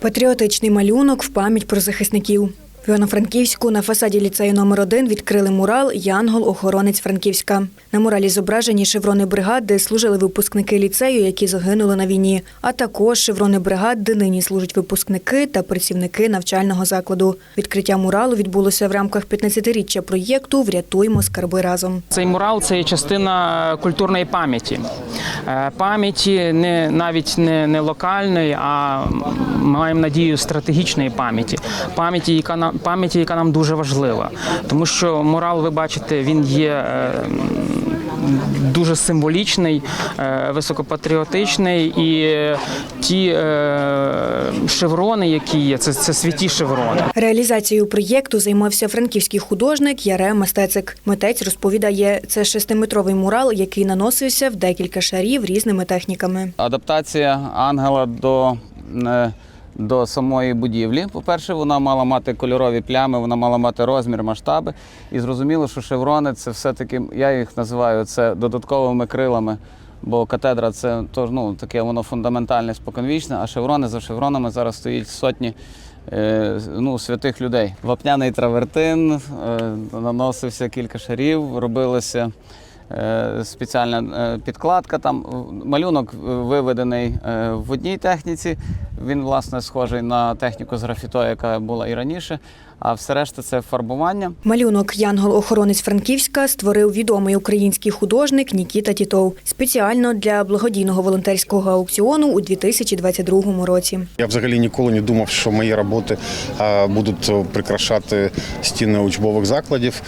Патріотичний малюнок в пам'ять про захисників. В Івано-Франківську на фасаді ліцею номер 1 відкрили мурал Янгол охоронець Франківська. На муралі зображені шеврони бригад, де служили випускники ліцею, які загинули на війні, а також шеврони бригад, де нині служать випускники та працівники навчального закладу. Відкриття муралу відбулося в рамках 15-річчя проєкту Врятуймо скарби разом. Цей мурал це частина культурної пам'яті. Е, Пам'яті не навіть не, не локальної, а маємо надію стратегічної пам'яті. Пам'яті, яка пам'яті, яка нам дуже важлива. Тому що мурал, ви бачите, він є. е, Дуже символічний, е, високопатріотичний, і ті е, шеврони, які є, це, це святі шеврони. Реалізацією проєкту займався франківський художник Ярем Мастецик. Митець розповідає, це шестиметровий мурал, який наносився в декілька шарів різними техніками. Адаптація ангела до, до самої будівлі. По-перше, вона мала мати кольорові плями, вона мала мати розмір, масштаби. І зрозуміло, що шеврони це все-таки, я їх називаю це додатковими крилами. Бо катедра це ну, таке воно фундаментальне, споконвічне, а шеврони за шевронами зараз стоїть сотні е, ну, святих людей. Вапняний травертин, е, наносився кілька шарів, робилося е, спеціальна підкладка. Там малюнок виведений в одній техніці. Він, власне, схожий на техніку з графіто, яка була і раніше. А все решта це фарбування. Малюнок Янгол охоронець Франківська створив відомий український художник Нікіта Тітов спеціально для благодійного волонтерського аукціону у 2022 році. Я взагалі ніколи не думав, що мої роботи будуть прикрашати стіни учбових закладів.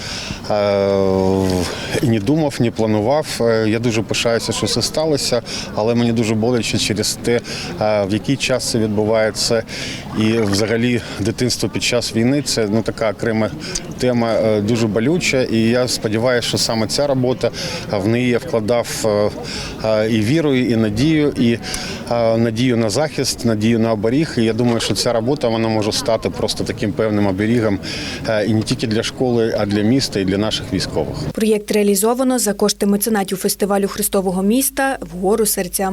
І не думав, не планував. Е, Я дуже пишаюся, що це сталося, але мені дуже боляче через те, в який час це відбувається. І взагалі дитинство під час війни це ну, така окрема тема, е, дуже болюча. І я сподіваюся, що саме ця робота е, в неї я вкладав е, і віру, і надію, і надію на захист, надію на оберіг. І я думаю, що ця робота вона може стати просто таким певним оберігом і не тільки для школи, а для міста і для наших військових. Проєкт реалізовано за кошти меценатів фестивалю Христового міста Вгору серця.